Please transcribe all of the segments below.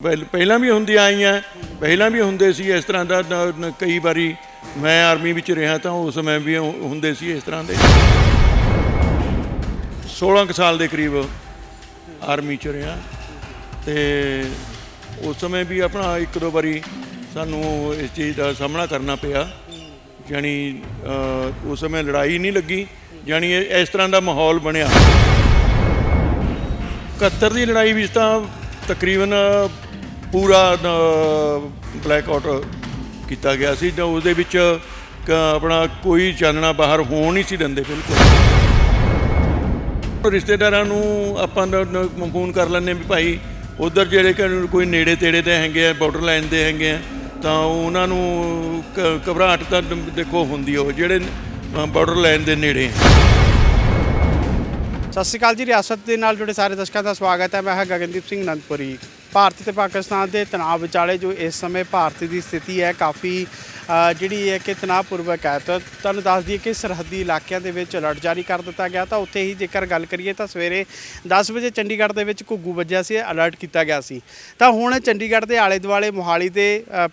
ਪਹਿਲ- ਪਹਿਲਾਂ ਵੀ ਹੁੰਦੀਆਂ ਆਈਆਂ, ਪਹਿਲਾਂ ਵੀ ਹੁੰਦੇ ਸੀ ਇਸ ਤਰ੍ਹਾਂ ਦਾ ਕਈ ਵਾਰੀ ਮੈਂ ਆਰਮੀ ਵਿੱਚ ਰਿਹਾ ਤਾਂ ਉਸ ਸਮੇਂ ਵੀ ਹੁੰਦੇ ਸੀ ਇਸ ਤਰ੍ਹਾਂ ਦੇ। 16 ਕੁ ਸਾਲ ਦੇ ਕਰੀਬ ਆਰਮੀ ਚ ਰਿਹਾ ਤੇ ਉਸ ਸਮੇਂ ਵੀ ਆਪਣਾ ਇੱਕ ਦੋ ਵਾਰੀ ਸਾਨੂੰ ਇਸ ਚੀਜ਼ ਦਾ ਸਾਹਮਣਾ ਕਰਨਾ ਪਿਆ ਜਾਣੀ ਉਸ ਸਮੇਂ ਲੜਾਈ ਨਹੀਂ ਲੱਗੀ ਜਾਣੀ ਇਸ ਤਰ੍ਹਾਂ ਦਾ ਮਾਹੌਲ ਬਣਿਆ। 71 ਦੀ ਲੜਾਈ ਵਿੱਚ ਤਾਂ ਤਕਰੀਬਨ ਪੂਰਾ ਬਲੈਕ ਆਊਟ ਕੀਤਾ ਗਿਆ ਸੀ ਤਾਂ ਉਹਦੇ ਵਿੱਚ, ਕ- ਆਪਣਾ ਕੋਈ ਚਾਨਣਾ ਬਾਹਰ ਹੋਣ ਨਹੀਂ ਸੀ ਦਿੰਦੇ, ਬਿਲਕੁਲ। ਰਿਸ਼ਤੇਦਾਰਾਂ ਨੂੰ ਆਪਾਂ ਫੋਨ ਕਰ ਲੈਂਦੇ ਵੀ ਭਾਈ, ਉਧਰ ਜਿਹੜੇ ਕੋਈ ਨੇੜੇ ਤੇੜੇ ਦੇ ਹੈਗੇ ਆ ਬਾਰਡਰ ਲਾਈਨ ਦੇ ਹੈਗੇ ਆ, ਤਾਂ ਉਹਨਾਂ ਨੂੰ ਘਬਰਾਹਟ ਤਾਂ ਦੇਖੋ ਹੁੰਦੀ ਉਹ, ਜਿਹੜੇ ਬਾਰਡਰ ਲਾਈਨ ਦੇ ਨੇੜੇ ਸਤਿ ਸ਼੍ਰੀ ਅਕਾਲ ਜੀ, ਰਿਆਸਤ ਦੇ ਨਾਲ ਜੁੜੇ ਸਾਰੇ ਦਰਸ਼ਕਾਂ ਦਾ ਸਵਾਗਤ ਹੈ। ਮੈਂ ਹਾਂ ਗਗਨਦੀਪ ਸਿੰਘ ਨੰਦਪੁਰੀ ਭਾਰਤ ਤੇ ਪਾਕਿਸਤਾਨ ਦੇ ਤਣਾਅ ਵਿਚਾਲੇ ਜੋ ਇਸ ਸਮੇਂ ਭਾਰਤ ਦੀ ਸਥਿਤੀ ਹੈ ਕਾਫੀ ਜਿਹੜੀ ਹੈ ਕਿ ਤਣਾਅਪੂਰਵਕ ਹੈ। ਤਾਂ ਤੁਹਾਨੂੰ ਦੱਸ ਦਈਏ ਕਿ ਸਰਹੱਦੀ ਇਲਾਕਿਆਂ ਦੇ ਵਿੱਚ ਅਲਰਟ ਜਾਰੀ ਕਰ ਦਿੱਤਾ ਗਿਆ। ਤਾਂ ਉੱਥੇ ਹੀ ਜੇਕਰ ਗੱਲ ਕਰੀਏ ਤਾਂ ਸਵੇਰੇ 10 ਵਜੇ ਚੰਡੀਗੜ੍ਹ ਦੇ ਵਿੱਚ ਘੁੱਗੂ ਵੱਜਿਆ ਸੀ ਅਲਰਟ ਕੀਤਾ ਗਿਆ ਸੀ। ਤਾਂ ਹੁਣ ਚੰਡੀਗੜ੍ਹ ਦੇ ਆਲੇ ਦੁਆਲੇ ਮੋਹਾਲੀ ਦੇ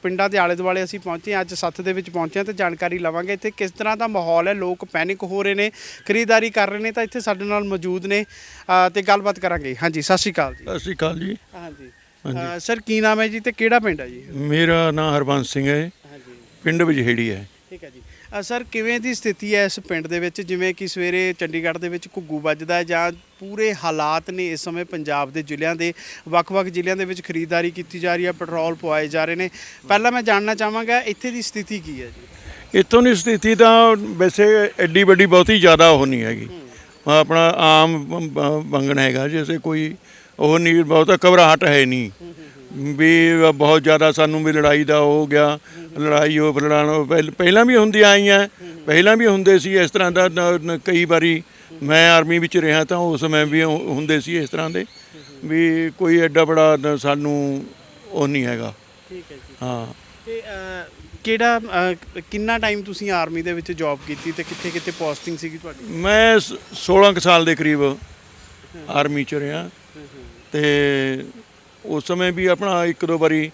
ਪਿੰਡਾਂ ਦੇ ਆਲੇ ਦੁਆਲੇ ਅਸੀਂ ਪਹੁੰਚੇ ਹਾਂ। ਅੱਜ ਸੱਥ ਦੇ ਵਿੱਚ ਪਹੁੰਚੇ ਹਾਂ ਤੇ ਜਾਣਕਾਰੀ ਲਵਾਂਗੇ ਇੱਥੇ ਕਿਸ ਤਰ੍ਹਾਂ ਦਾ ਮਾਹੌਲ ਹੈ। ਲੋਕ ਪੈਨਿਕ ਹੋ ਰਹੇ ਨੇ ਖਰੀਦਦਾਰੀ ਕਰ ਰਹੇ ਨੇ ਤਾਂ ਇੱਥੇ ਸਾਡੇ ਨਾਲ ਮੌਜੂਦ ਨੇ। ਤੇ ਗੱਲਬਾਤ ਕਰਾਂਗੇ। ਹਾਂਜੀ ਸਤਿ ਸ਼੍ਰੀ ਅਕਾਲ ਜੀ। ਸਤਿ ਸ਼੍ਰੀ ਅਕਾਲ ਜੀ। ਹਾਂਜੀ। ਅ, ਸਰ ਕੀ ਨਾਮ ਹੈ ਜੀ ਤੇ ਕਿਹੜਾ ਪਿੰਡ ਹੈ ਜੀ? ਮੇਰਾ ਨਾਮ ਹਰਬੰਸ ਸਿੰਘ ਹੈ। ਹਾਂਜੀ। ਪਿੰਡ ਵਿਜਹੇੜੀ ਹੈ। ਠੀਕ ਹੈ ਜੀ। ਅ, ਸਰ ਕਿਵੇਂ ਦੀ ਸਥਿਤੀ ਹੈ ਇਸ ਪਿੰਡ ਦੇ ਵਿੱਚ? ਜਿਵੇਂ ਕਿ ਸਵੇਰੇ ਚੰਡੀਗੜ੍ਹ ਦੇ ਵਿੱਚ ਘੁੱਗੂ ਵੱਜਦਾ ਹੈ ਜਾਂ ਪੂਰੇ ਹਾਲਾਤ ਨੇ ਇਸ ਸਮੇਂ ਪੰਜਾਬ ਦੇ ਜ਼ਿਲ੍ਹਿਆਂ ਦੇ ਵੱਖ-ਵੱਖ ਜ਼ਿਲ੍ਹਿਆਂ ਦੇ ਵਿੱਚ ਖਰੀਦਦਾਰੀ ਕੀਤੀ ਜਾ ਰਹੀ ਹੈ ਪੈਟਰੋਲ ਪਵਾਏ ਜਾ ਰਹੇ ਨੇ। ਪਹਿਲਾਂ ਮੈਂ ਜਾਣਨਾ ਚਾਹਾਂਗਾ ਇੱਥੇ ਦੀ ਸਥਿਤੀ ਕੀ ਹੈ ਜੀ? ਇੱਥੋਂ ਦੀ ਸਥਿਤੀ ਤਾਂ ਵੈਸੇ ਐਡੀ ਵੱਡੀ ਬਹੁਤੀ ਜ਼ਿਆਦਾ ਉਹ ਨਹੀਂ ਹੈਗੀ। ਆਪਣਾ ਆਮ ਬ- ਬ- ਬੰਗਣ ਹੈਗਾ ਜੈਸੇ ਕੋਈ ਉਹ ਨਹੀਂ ਬਹੁਤਾ ਘਬਰਾਹਟ ਹੈ ਨਹੀਂ ਵੀ ਬਹੁਤ ਜ਼ਿਆਦਾ ਸਾਨੂੰ ਵੀ ਲੜਾਈ ਦਾ ਹੋ ਗਿਆ। ਲੜਾਈ ਹੋ ਫਲਾਣਾ ਪਹਿਲ- ਵੀ ਹੁੰਦੀਆਂ ਆਈਆਂ। ਪਹਿਲਾਂ ਵੀ ਹੁੰਦੇ ਸੀ ਇਸ ਤਰ੍ਹਾਂ ਦਾ ਕਈ ਵਾਰੀ ਮੈਂ ਆਰਮੀ ਵਿੱਚ ਰਿਹਾ ਤਾਂ ਉਸ ਸਮੇਂ ਵੀ ਹੁੰਦੇ ਸੀ ਇਸ ਤਰ੍ਹਾਂ ਦੇ। ਵੀ ਕੋਈ ਐਡਾ ਬੜਾ ਸਾਨੂੰ ਉਹ ਨਹੀਂ ਹੈਗਾ। ਠੀਕ ਹੈ ਜੀ। ਹਾਂ। ਤੇ ਕਿਹੜਾ ਕਿੰਨਾ ਟਾਈਮ ਤੁਸੀਂ ਆਰਮੀ ਦੇ ਵਿੱਚ ਜੌਬ ਕੀਤੀ ਤੇ ਕਿੱਥੇ ਕਿੱਥੇ ਪੋਸਟਿੰਗ ਸੀਗੀ ਤੁਹਾਡੀ? ਮੈਂ ਸ- 16 ਕੁ ਸਾਲ ਦੇ ਕਰੀਬ ਆਰਮੀ ਚ ਰਿਹਾ। ਤੇ ਉਸ ਸਮੇਂ ਵੀ ਆਪਣਾ ਇੱਕ ਦੋ ਵਾਰੀ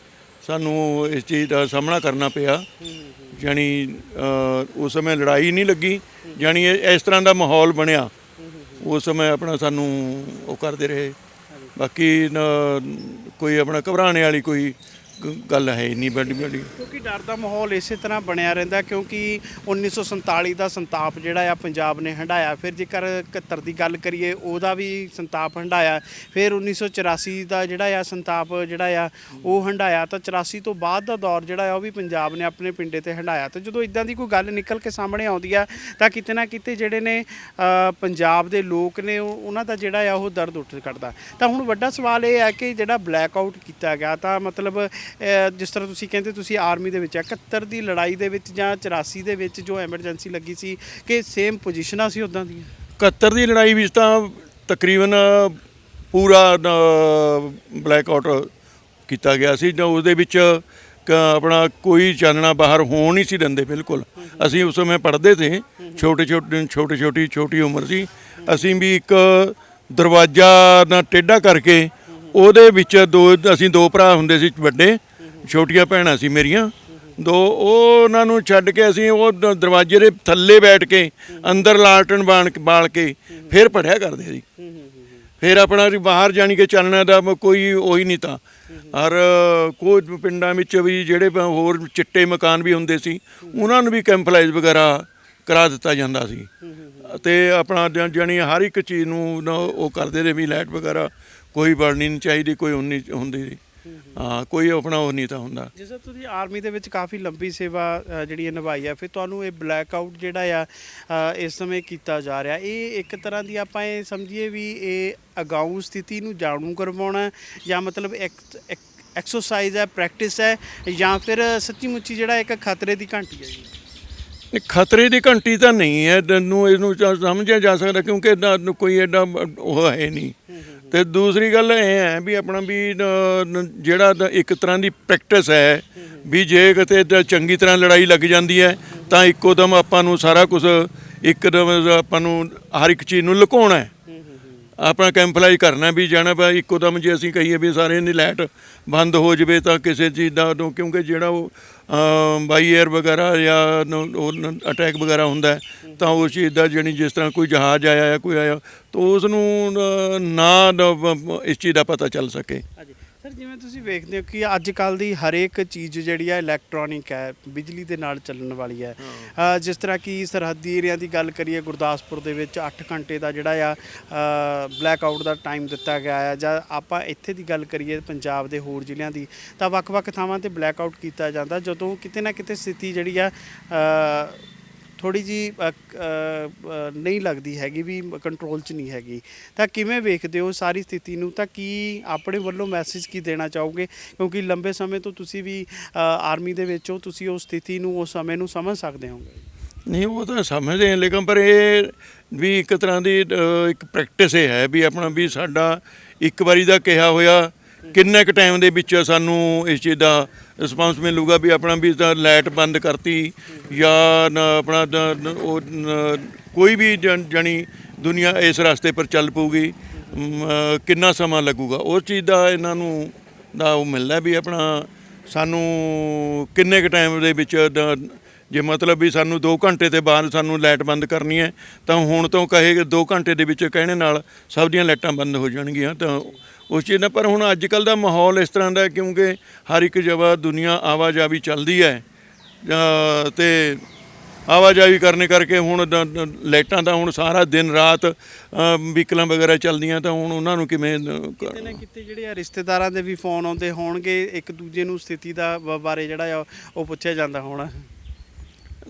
ਸਾਨੂੰ ਇਸ ਚੀਜ਼ ਦਾ ਸਾਹਮਣਾ ਕਰਨਾ ਪਿਆ। ਜਾਣੀ ਉਸ ਸਮੇਂ ਲੜਾਈ ਨਹੀਂ ਲੱਗੀ। ਜਾਣੀ ਇਸ ਤਰ੍ਹਾਂ ਦਾ ਮਾਹੌਲ ਬਣਿਆ। ਉਸ ਸਮੇਂ ਆਪਣਾ ਸਾਨੂੰ ਉਹ ਕਰਦੇ ਰਹੇ। ਬਾਕੀ ਕੋਈ ਆਪਣਾ ਘਬਰਾਣੇ ਵਾਲੀ ਕੋਈ ਗੱਲ ਹੈ ਹੀ ਨਹੀਂ ਵੱਡੀ ਵੱਡੀ। ਕਿਉਂਕਿ ਡਰ ਦਾ ਮਾਹੌਲ ਇਸੇ ਤਰ੍ਹਾਂ ਬਣਿਆ ਰਹਿੰਦਾ ਕਿਉਂਕਿ 1947 ਦਾ ਸੰਤਾਪ ਜਿਹੜਾ ਆ ਪੰਜਾਬ ਨੇ ਹੰਡਾਇਆ। ਫਿਰ ਜੇਕਰ 71 ਦੀ ਗੱਲ ਕਰੀਏ, ਉਹਦਾ ਵੀ ਸੰਤਾਪ ਹੰਡਾਇਆ। ਫਿਰ 1984 ਦਾ ਜਿਹੜਾ ਆ ਸੰਤਾਪ ਜਿਹੜਾ ਆ, ਉਹ ਹੰਡਾਇਆ। ਤਾਂ 84 ਤੋਂ ਬਾਅਦ ਦਾ ਦੌਰ ਜਿਹੜਾ ਆ, ਉਹ ਵੀ ਪੰਜਾਬ ਨੇ ਆਪਣੇ ਪਿੰਡੇ ਤੇ ਹੰਡਾਇਆ। ਤੇ ਜਦੋਂ ਇਦਾਂ ਦੀ ਕੋਈ ਗੱਲ ਨਿਕਲ ਕੇ ਸਾਹਮਣੇ ਆਉਂਦੀ ਆ, ਤਾਂ ਕਿਤੇ ਨਾ ਕਿਤੇ ਜਿਹੜੇ ਨੇ ਪੰਜਾਬ ਦੇ ਲੋਕ ਨੇ ਉਹਨਾਂ ਦਾ ਜਿਹੜਾ ਆ, ਉਹ ਦਰਦ ਉੱਠ ਕੱਢਦਾ। ਤਾਂ ਹੁਣ ਵੱਡਾ ਸਵਾਲ ਇਹ ਹੈ ਕਿ ਜਿਹੜਾ ਬਲੈਕ ਆਊਟ ਕੀਤਾ ਗਿਆ, ਤਾਂ ਮਤਲਬ ਜਿਸ ਤਰ੍ਹਾਂ ਤੁਸੀਂ ਕਹਿੰਦੇ ਤੁਸੀਂ ਆਰਮੀ ਦੇ ਵਿੱਚ ਆ 71 ਦੀ ਲੜਾਈ ਦੇ ਵਿੱਚ ਜਾਂ 84 ਦੇ ਵਿੱਚ ਜੋ ਐਮਰਜੈਂਸੀ ਲੱਗੀ ਸੀ, ਕਿ ਸੇਮ ਪੋਜੀਸ਼ਨਾਂ ਸੀ ਉਦਾਂ ਦੀਆਂ? 71 ਦੀ ਲੜਾਈ ਵਿੱਚ ਤਾਂ ਤਕਰੀਬਨ ਪੂਰਾ ਬਲੈਕ ਆਊਟ ਕੀਤਾ ਗਿਆ ਸੀ। ਤਾਂ ਉਹਦੇ ਵਿੱਚ ਕ- ਆਪਣਾ ਕੋਈ ਚਾਨਣਾ ਬਾਹਰ ਹੋਣ ਨਹੀਂ ਸੀ ਦਿੰਦੇ, ਬਿਲਕੁਲ। ਅਸੀਂ ਉਸ ਸਮੇਂ ਪੜ੍ਹਦੇ ਤੇ ਛੋਟੇ ਛੋਟੇ ਛੋਟੇ ਛੋਟੀ ਛੋਟੀ ਉਮਰ ਸੀ। ਅਸੀਂ ਵੀ ਇੱਕ ਦਰਵਾਜ਼ਾ ਨਾ ਟੇਢਾ ਕਰਕੇ ਉਹਦੇ ਵਿੱਚ ਦੋ, ਅਸੀਂ ਦੋ ਭਰਾ ਹੁੰਦੇ ਸੀ ਵੱਡੇ, ਛੋਟੀਆਂ ਭੈਣਾਂ ਸੀ ਮੇਰੀਆਂ। ਦੋ, ਉਹ ਉਹਨਾਂ ਨੂੰ ਛੱਡ ਕੇ ਅਸੀਂ ਉਹ ਦ- ਦਰਵਾਜ਼ੇ ਦੇ ਥੱਲੇ ਬੈਠ ਕੇ, ਅੰਦਰ ਲਾਲਟਨ ਬਾਣ, ਬਾਲ ਕੇ ਫਿਰ ਪੜਿਆ ਕਰਦੇ ਸੀ। ਫਿਰ ਆਪਣਾ ਵੀ ਬਾਹਰ ਜਾਣੀ ਕਿ ਚੱਲਣਾ ਦਾ ਮ- ਕੋਈ ਉਹੀ ਨਹੀਂ ਤਾਂ। ਔਰ ਕੋਈ ਪਿੰਡਾਂ ਵਿੱਚ ਵੀ ਜਿਹੜੇ ਪ- ਹੋਰ ਚਿੱਟੇ ਮਕਾਨ ਵੀ ਹੁੰਦੇ ਸੀ, ਉਹਨਾਂ ਨੂੰ ਵੀ ਕੈਂਪਲਾਈਜ਼ ਵਗੈਰਾ ਕਰਾ ਦਿੱਤਾ ਜਾਂਦਾ ਸੀ। ਤੇ ਆਪਣਾ ਜ- ਜਾਣੀ ਹਰ ਇੱਕ ਚੀਜ਼ ਨੂੰ ਨਾ, ਉਹ ਕਰਦੇ ਰਹੇ ਵੀ ਲਾਈਟ ਵਗੈਰਾ ਕੋਈ ਬੜਨੀ ਨਹੀਂ ਚਾਹੀਦੀ ਕੋਈ ਉਨੀ ਹੁੰਦੀ ਸੀ ਹਾਂ ਕੋਈ ਆਪਣਾ ਉਹ ਨਹੀਂ ਤਾਂ ਹੁੰਦਾ। ਜਿਸ ਤਰ੍ਹਾਂ ਤੁਸੀਂ ਆਰਮੀ ਦੇ ਵਿੱਚ ਕਾਫੀ ਲੰਬੀ ਸੇਵਾ ਅ, ਜਿਹੜੀ ਇਹ ਨਿਭਾਈ ਆ ਫਿਰ ਤੁਹਾਨੂੰ ਇਹ ਬਲੈਕ ਆਊਟ ਜਿਹੜਾ ਆ ਅ, ਇਸ ਸਮੇਂ ਕੀਤਾ ਜਾ ਰਿਹਾ। ਇਹ ਇੱਕ ਤਰ੍ਹਾਂ ਦੀ ਆਪਾਂ ਇਹ ਸਮਝੀਏ ਵੀ ਇਹ ਅਗਾਊਂ ਸਥਿਤੀ ਨੂੰ ਜਾਣੂ ਕਰਵਾਉਣਾ ਜਾਂ ਮਤਲਬ ਇੱਕ ਐਕਸਰਸਾਈਜ਼ ਹੈ ਪ੍ਰੈਕਟਿਸ ਹੈ ਜਾਂ ਫਿਰ ਸੱਚੀ ਮੁੱਚੀ ਜਿਹੜਾ ਇੱਕ ਖਤਰੇ ਦੀ ਘੰਟੀ ਹੈ ਜੀ? ਨਹੀਂ ਖਤਰੇ ਦੀ ਘੰਟੀ ਤਾਂ ਨਹੀਂ ਹੈ ਤੈਨੂੰ ਇਹਨੂੰ ਸਮਝਿਆ ਜਾ ਸਕਦਾ ਕਿਉਂਕਿ ਇਹਦਾ ਕੋਈ ਐਡਾ ਉਹ ਹੈ ਨਹੀਂ। ਤੇ ਦੂਸਰੀ ਗੱਲ ਇਹ ਹੈ ਵੀ ਆਪਣਾ ਵੀ ਜਿਹੜਾ ਇੱਕ ਤਰ੍ਹਾਂ ਦੀ ਪ੍ਰੈਕਟਿਸ ਹੈ ਵੀ ਜੇ ਕਿਤੇ ਚੰਗੀ ਤਰ੍ਹਾਂ ਲੜਾਈ ਲੱਗ ਜਾਂਦੀ ਹੈ, ਤਾਂ ਇੱਕੋ ਦਮ ਆਪਾਂ ਨੂੰ ਸਾਰਾ ਕੁਝ ਇੱਕਦਮ ਆਪਾਂ ਨੂੰ ਹਰ ਇੱਕ ਚੀਜ਼ ਨੂੰ ਲੁਕਾਉਣਾ ਹੈ। ਆਪਣਾ ਕੈਂਪਲਾਈ ਕਰਨਾ ਵੀ ਜਾਣਾ ਪਾ ਇੱਕੋ ਦਮ ਜੇ ਅਸੀਂ ਕਹੀਏ ਵੀ ਸਾਰੇ ਦੀ ਲਾਈਟ ਬੰਦ ਹੋ ਜਵੇ ਤਾਂ ਕਿਸੇ ਚੀਜ਼ ਦਾ ਉਦੋਂ, ਕਿਉਂਕਿ ਜਿਹੜਾ ਉਹ ਬਾਈ 에ਅਰ ਵਗੈਰਾ ਜਾਂ ਅਟੈਕ ਵਗੈਰਾ ਹੁੰਦਾ ਤਾਂ ਉਸ ਚੀਜ਼ ਦਾ ਜਾਣੀ ਜਿਸ ਤਰ੍ਹਾਂ ਕੋਈ ਜਹਾਜ਼ ਆਇਆ ਜਾਂ ਕੋਈ ਆਇਆ, ਤਾਂ ਉਸ ਨੂੰ ਨਾ ਇਸ ਚੀਜ਼ ਦਾ ਪਤਾ ਚੱਲ ਸਕੇ। ਸਰ ਜਿਵੇਂ ਤੁਸੀਂ ਵੇਖਦੇ ਹੋ ਕਿ ਅੱਜ ਕੱਲ ਦੀ ਹਰੇਕ ਚੀਜ਼ ਜਿਹੜੀ ਹੈ ਇਲੈਕਟ੍ਰੋਨਿਕ ਹੈ ਬਿਜਲੀ ਦੇ ਨਾਲ ਚੱਲਣ ਵਾਲੀ ਹੈ। ਅ, ਜਿਸ ਤਰ੍ਹਾਂ ਕਿ ਸਰਹੱਦੀ ਏਰੀਆ ਦੀ ਗੱਲ ਕਰੀਏ ਗੁਰਦਾਸਪੁਰ ਦੇ ਵਿੱਚ 8 ਘੰਟੇ ਦਾ ਜਿਹੜਾ ਆ ਬਲੈਕ ਆਊਟ ਦਾ ਟਾਈਮ ਦਿੱਤਾ ਗਿਆ ਹੈ ਜਾਂ ਆਪਾਂ ਇੱਥੇ ਦੀ ਗੱਲ ਕਰੀਏ ਪੰਜਾਬ ਦੇ ਹੋਰ ਜ਼ਿਲ੍ਹਿਆਂ ਦੀ ਤਾਂ ਵੱਖ-ਵੱਖ ਥਾਵਾਂ ਤੇ ਬਲੈਕ ਆਊਟ ਕੀਤਾ ਜਾਂਦਾ। ਜਦੋਂ ਕਿਤੇ ਨਾ ਕਿਤੇ ਸਥਿਤੀ ਜਿਹੜੀ ਆ ਅ, ਥੋੜੀ ਜੀ ਨਹੀਂ ਲੱਗਦੀ ਹੈਗੀ ਵੀ ਕੰਟਰੋਲ 'ਚ ਨਹੀਂ ਹੈਗੀ। ਤਾਂ ਕਿਵੇਂ ਵੇਖਦੇ ਹੋ ਸਾਰੀ ਸਥਿਤੀ ਨੂੰ? ਤਾਂ ਕੀ ਆਪਣੇ ਵੱਲੋਂ ਮੈਸੇਜ ਕੀ ਦੇਣਾ ਚਾਹੋਗੇ? ਕਿਉਂਕਿ ਲੰਬੇ ਸਮੇਂ ਤੋਂ ਤੁਸੀਂ ਵੀ ਆਰਮੀ ਦੇ ਵਿੱਚ ਹੋ, ਤੁਸੀਂ ਉਸ ਸਥਿਤੀ ਨੂੰ, ਉਸ ਸਮੇਂ ਨੂੰ ਸਮਝ ਸਕਦੇ ਹੋਗੇ ਨਹੀਂ, ਉਹ ਤਾਂ ਸਮਝਦੇ ਹਾਂ, ਲੇਕਿਨ ਪਰ ਇਹ ਵੀ ਇੱਕ ਤਰ੍ਹਾਂ ਦੀ ਇੱਕ ਪ੍ਰੈਕਟਿਸ ਇਹ ਹੈ ਵੀ ਆਪਣਾ ਵੀ ਸਾਡਾ ਇੱਕ ਵਾਰੀ ਦਾ ਕਿਹਾ ਹੋਇਆ ਕਿੰਨੇ ਕੁ ਟਾਈਮ ਦੇ ਵਿੱਚ ਸਾਨੂੰ ਇਸ ਚੀਜ਼ ਦਾ ਰਿਸਪਾਂਸ ਮਿਲੂਗਾ ਵੀ ਆਪਣਾ ਵੀ ਤਾਂ ਲਾਈਟ ਬੰਦ ਕਰਤੀ ਜਾਂ ਆਪਣਾ ਉਹ ਕੋਈ ਵੀ ਜਣ- ਜਾਣੀ ਦੁਨੀਆ ਇਸ ਰਸਤੇ ਪਰ ਚੱਲ ਪਊਗੀ ਕਿੰਨਾ ਸਮਾਂ ਲੱਗੂਗਾ? ਉਸ ਚੀਜ਼ ਦਾ ਇਹਨਾਂ ਨੂੰ ਦਾ ਉਹ ਮਿਲਦਾ ਵੀ ਆਪਣਾ ਸਾਨੂੰ ਕਿੰਨੇ ਕੁ ਟਾਈਮ ਦੇ ਵਿੱਚ ਜੇ ਮਤਲਬ ਵੀ ਸਾਨੂੰ 2 ਘੰਟੇ ਤੇ ਬਾਅਦ ਸਾਨੂੰ ਲਾਈਟ ਬੰਦ ਕਰਨੀ ਹੈ, ਤਾਂ ਹੁਣ ਤੋਂ ਕਹੇ 2 ਘੰਟੇ ਦੇ ਵਿੱਚ ਕਹਿਣੇ ਨਾਲ ਸਭ ਦੀਆਂ ਲਾਈਟਾਂ ਬੰਦ ਹੋ ਜਾਣਗੀਆਂ, ਤਾਂ ਉਸ ਚੀਜ਼ ਨਾਲ ਪਰ ਹੁਣ ਅੱਜ ਕੱਲ ਦਾ ਮਾਹੌਲ ਇਸ ਤਰ੍ਹਾਂ ਦਾ ਕਿਉਂਕਿ ਹਰ ਇੱਕ ਜਗ੍ਹਾ ਦੁਨੀਆ ਆਵਾਜਾਈ ਚੱਲਦੀ ਹੈ ਅ, ਤੇ ਆਵਾਜਾਈ ਕਰਨੇ ਕਰਕੇ ਹੁਣ ਲਾਈਟਾਂ ਦਾ ਹੁਣ ਸਾਰਾ ਦਿਨ ਰਾਤ ਵਹੀਕਲਾਂ ਵਗੈਰਾ ਚੱਲਦੀਆਂ ਤਾਂ ਹੁਣ ਉਹਨਾਂ ਨੂੰ ਕਿਵੇਂ ਕਿਤੇ ਨਾ ਕਿਤੇ ਜਿਹੜੇ ਆ ਰਿਸ਼ਤੇਦਾਰਾਂ ਦੇ ਵੀ ਫੋਨ ਆਉਂਦੇ ਹੋਣਗੇ ਇੱਕ ਦੂਜੇ ਨੂੰ ਸਥਿਤੀ ਦਾ ਬ- ਬਾਰੇ ਜਿਹੜਾ ਆ ਉਹ ਪੁੱਛਿਆ ਜਾਂਦਾ ਹੋਣਾ।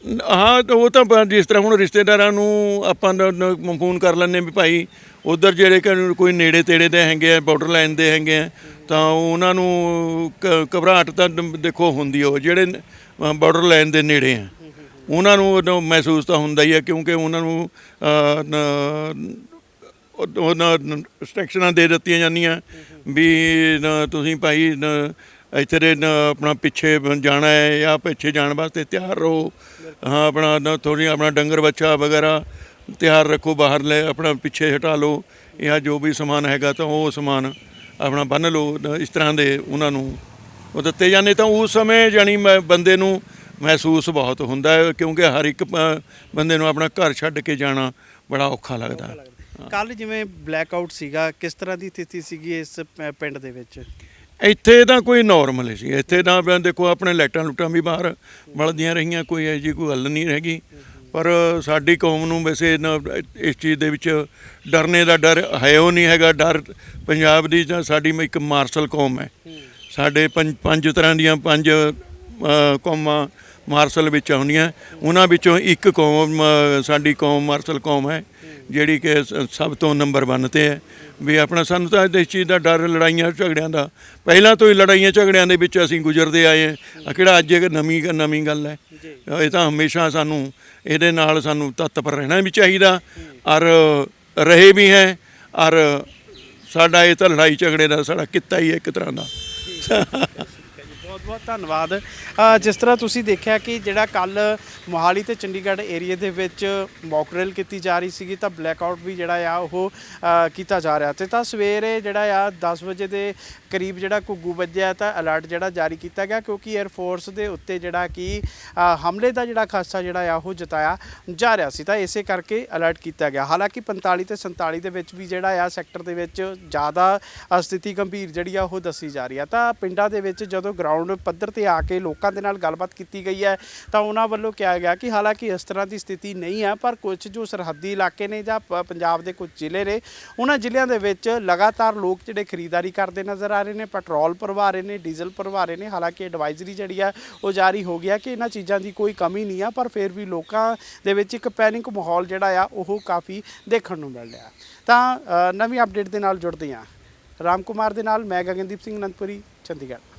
ਹਾਂ ਤਾਂ ਉਹ ਤਾਂ ਬ- ਜਿਸ ਤਰ੍ਹਾਂ ਹੁਣ ਰਿਸ਼ਤੇਦਾਰਾਂ ਨੂੰ ਆਪਾਂ ਨ- ਨ- ਫੋਨ ਕਰ ਲੈਂਦੇ ਵੀ ਭਾਈ ਉਧਰ ਜਿਹੜੇ ਕਿ ਕੋਈ ਨੇੜੇ ਤੇੜੇ ਦੇ ਹੈਗੇ ਆ ਬਾਰਡਰ ਲਾਈਨ ਦੇ ਹੈਗੇ ਆ ਤਾਂ ਉਹਨਾਂ ਨੂੰ ਕ- ਘਬਰਾਹਟ ਤਾਂ ਦ- ਦੇਖੋ ਹੁੰਦੀ ਉਹ ਜਿਹੜੇ ਬਾਰਡਰ ਲਾਈਨ ਦੇ ਨੇੜੇ ਆ। ਉਹਨਾਂ ਨੂੰ ਉਦੋਂ ਮਹਿਸੂਸ ਤਾਂ ਹੁੰਦਾ ਹੀ ਹੈ ਕਿਉਂਕਿ ਉਹਨਾਂ ਨੂੰ ਅ, ਨ- ਉਹ- ਉਹਨਾਂ ਰਿਸਟ੍ਰਿਕਸ਼ਨਾਂ ਦੇ ਦਿੱਤੀਆਂ ਜਾਂਦੀਆਂ ਵੀ ਨ- ਤੁਸੀਂ ਭਾਈ ਨ- ਇੱਥੇ ਦੇ ਨ- ਆਪਣਾ ਪਿੱਛੇ ਜਾਣਾ ਹੈ ਜਾਂ ਪਿੱਛੇ ਜਾਣ ਵਾਸਤੇ ਤਿਆਰ ਰਹੋ। ਹਾਂ, ਆਪਣਾ ਥੋੜੀ ਆਪਣਾ ਡੰਗਰ ਬੱਚਾ ਵਗੈਰਾ ਤਿਆਰ ਰੱਖੋ ਬਾਹਰ ਲੈ, ਆਪਣਾ ਪਿੱਛੇ ਹਟਾ ਲਓ। ਜਾਂ ਜੋ ਵੀ ਸਮਾਨ ਹੈਗਾ ਤਾਂ ਉਹ ਸਮਾਨ ਆਪਣਾ ਬੰਨ ਲਓ, ਨ- ਇਸ ਤਰ੍ਹਾਂ ਦੇ ਉਹਨਾਂ ਨੂੰ ਉਹ ਦਿੱਤੇ ਜਾਂਦੇ। ਤਾਂ ਉਸ ਸਮੇਂ ਜਾਣੀ ਮੈਂ ਬੰਦੇ ਨੂੰ ਮਹਿਸੂਸ ਬਹੁਤ ਹੁੰਦਾ ਹੈ, ਕਿਉਂਕਿ ਹਰ ਇੱਕ ਪ- ਬੰਦੇ ਨੂੰ ਆਪਣਾ ਘਰ ਛੱਡ ਕੇ ਜਾਣਾ ਬੜਾ ਔਖਾ ਲੱਗਦਾ। ਹੈ ਕੱਲ ਜਿਵੇਂ ਬਲੈਕ ਆਊਟ ਸੀਗਾ, ਕਿਸ ਤਰ੍ਹਾਂ ਦੀ ਸਥਿਤੀ ਸੀਗੀ ਇਸ ਪ- ਪਿੰਡ ਦੇ ਵਿੱਚ? ਇੱਥੇ ਤਾਂ ਕੋਈ ਨਾਰਮਲ ਸੀ। ਇੱਥੇ ਤਾਂ ਵੀ ਦੇਖੋ, ਆਪਣੇ ਲਾਈਟਾਂ ਲੁੱਟਾਂ ਵੀ ਬਾਹਰ ਬਲਦੀਆਂ ਰਹੀਆਂ, ਕੋਈ ਇਹੋ ਜਿਹੀ ਕੋਈ ਗੱਲ ਨਹੀਂ ਹੈਗੀ। ਪਰ ਸਾਡੀ ਕੌਮ ਨੂੰ ਵੈਸੇ ਇਸ ਚੀਜ਼ ਦੇ ਵਿੱਚ ਡਰਨੇ ਦਾ ਡਰ ਹੈ ਉਹ ਨਹੀਂ ਹੈਗਾ। ਡਰ ਪੰਜਾਬ ਦੀ ਜਾਂ ਸਾਡੀ ਇੱਕ ਮਾਰਸ਼ਲ ਕੌਮ ਹੈ। ਸਾਡੇ ਪੰਜ ਪੰਜ ਤਰ੍ਹਾਂ ਦੀਆਂ ਪੰਜ ਕੌਮਾਂ ਮਾਰਸ਼ਲ ਵਿੱਚ ਆਉਂਦੀਆਂ। ਉਹਨਾਂ ਵਿੱਚੋਂ ਇੱਕ ਕੌਮ ਸਾਡੀ ਕੌਮ ਮਾਰਸ਼ਲ ਕੌਮ ਹੈ। ਜਿਹੜੀ ਕਿ ਸਭ ਤੋਂ ਨੰਬਰ 1 ਤੇ ਹੈ। ਵੀ ਆਪਣਾ ਸਾਨੂੰ ਤਾਂ ਇਸ ਚੀਜ਼ ਦਾ ਡਰ ਲੜਾਈਆਂ ਝਗੜਿਆਂ ਦਾ। ਪਹਿਲਾਂ ਤੋਂ ਹੀ ਲੜਾਈਆਂ ਝਗੜਿਆਂ ਦੇ ਵਿੱਚ ਅਸੀਂ ਗੁਜ਼ਰਦੇ ਆਏ ਆਹ ਕਿਹੜਾ ਅੱਜ ਇੱਕ ਨਵੀਂ ਨਵੀਂ ਗੱਲ ਹੈ। ਇਹ ਤਾਂ ਹਮੇਸ਼ਾ ਸਾਨੂੰ ਇਹਦੇ ਨਾਲ ਸਾਨੂੰ ਤਤਪਰ ਰਹਿਣਾ ਵੀ ਚਾਹੀਦਾ। ਔਰ ਰਹੇ ਵੀ ਹੈ। ਔਰ ਸਾਡਾ ਇਹ ਤਾਂ ਲੜਾਈ ਝਗੜੇ ਦਾ ਸਾਡਾ ਕਿੱਤਾ ਹੀ ਹੈ ਇੱਕ ਤਰ੍ਹਾਂ ਦਾ। ਬਹੁਤ ਧੰਨਵਾਦ। ਅ, ਜਿਸ ਤਰ੍ਹਾਂ ਤੁਸੀਂ ਦੇਖਿਆ ਕਿ ਜਿਹੜਾ ਕੱਲ ਮੋਹਾਲੀ ਤੇ ਚੰਡੀਗੜ੍ਹ ਏਰੀਆ ਦੇ ਵਿੱਚ ਮੌਕ ਡਰਿਲ ਕੀਤੀ ਜਾ ਰਹੀ ਸੀਗੀ ਤਾਂ ਬਲੈਕ ਆਊਟ ਵੀ ਜਿਹੜਾ ਆ ਉਹ ਅ, ਕੀਤਾ ਜਾ ਰਿਹਾ ਤੇ ਤਾਂ ਸਵੇਰੇ ਜਿਹੜਾ ਆ 10 ਵਜੇ ਦੇ ਕਰੀਬ ਜਿਹੜਾ ਘੁੱਗੂ ਵੱਜਿਆ ਤਾਂ ਅਲਰਟ ਜਿਹੜਾ ਜਾਰੀ ਕੀਤਾ ਗਿਆ ਕਿਉਂਕਿ 에ਅਰ ਫੋਰਸ ਦੇ ਉੱਤੇ ਜਿਹੜਾ ਕਿ ਹਮਲੇ ਦਾ ਜਿਹੜਾ ਖਾਸਾ ਜਿਹੜਾ ਆ ਉਹ ਜਤਾਇਆ ਜਾ ਰਿਹਾ ਸੀ ਤਾਂ ਇਸੇ ਕਰਕੇ ਅਲਰਟ ਕੀਤਾ ਗਿਆ। ਹਾਲਾਂਕਿ 45 ਤੇ 47 ਦੇ ਵਿੱਚ ਵੀ ਜਿਹੜਾ ਆ ਸੈਕਟਰ ਦੇ ਵਿੱਚ ਜ਼ਿਆਦਾ ਸਥਿਤੀ ਗੰਭੀਰ ਜਿਹੜੀ ਆ ਉਹ ਦੱਸੀ ਜਾ ਰਹੀ ਆ। ਤਾਂ ਪਿੰਡਾਂ ਦੇ ਵਿੱਚ ਜਦੋਂ ਗਰਾਊਂਡ ਪੱਧਰ ਤੇ ਆ ਕੇ ਲੋਕਾਂ ਦੇ ਨਾਲ ਗੱਲਬਾਤ ਕੀਤੀ ਗਈ ਹੈ ਤਾਂ ਉਹਨਾਂ ਵੱਲੋਂ ਕਿਹਾ ਗਿਆ ਕਿ ਹਾਲਾਂਕਿ ਇਸ ਤਰ੍ਹਾਂ ਦੀ ਸਥਿਤੀ ਨਹੀਂ ਹੈ ਪਰ ਕੁਝ ਜੋ ਸਰਹੱਦੀ ਇਲਾਕੇ ਨੇ ਜਾਂ ਪ- ਪੰਜਾਬ ਦੇ ਕੁਝ ਜ਼ਿਲ੍ਹੇ ਨੇ, ਉਹਨਾਂ ਜ਼ਿਲ੍ਹਿਆਂ ਦੇ ਵਿੱਚ ਲਗਾਤਾਰ ਲੋਕ ਜਿਹੜੇ ਖਰੀਦਦਾਰੀ ਕਰਦੇ ਨਜ਼ਰ ਆ ਰਹੇ ਨੇ, ਪੈਟਰੋਲ ਭਰਵਾ ਰਹੇ ਨੇ, ਡੀਜ਼ਲ ਭਰਵਾ ਰਹੇ ਨੇ, ਹਾਲਾਂਕਿ ਐਡਵਾਈਜ਼ਰੀ ਜਿਹੜੀ ਆ, ਉਹ ਜਾਰੀ ਹੋ ਗਿਆ ਕਿ ਇਹਨਾਂ ਚੀਜ਼ਾਂ ਦੀ ਕੋਈ ਕਮੀ ਨਹੀਂ ਆ, ਪਰ ਫਿਰ ਵੀ ਲੋਕਾਂ ਦੇ ਵਿੱਚ ਇੱਕ ਪੈਨਿਕ ਮਾਹੌਲ ਜਿਹੜਾ ਆ, ਉਹ ਕਾਫੀ ਦੇਖਣ ਨੂੰ ਮਿਲ ਰਿਹਾ। ਤਾਂ ਨਵੀਂ ਅਪਡੇਟ ਦੇ ਨਾਲ ਜੁੜਦੇ ਹਾਂ। ਰਾਮ ਕੁਮਾਰ ਦੇ ਨਾਲ, ਮੈਂ ਗਗਨਦੀਪ ਸਿੰਘ ਅਨੰਦਪੁਰੀ ਚੰਡੀਗੜ੍ਹ।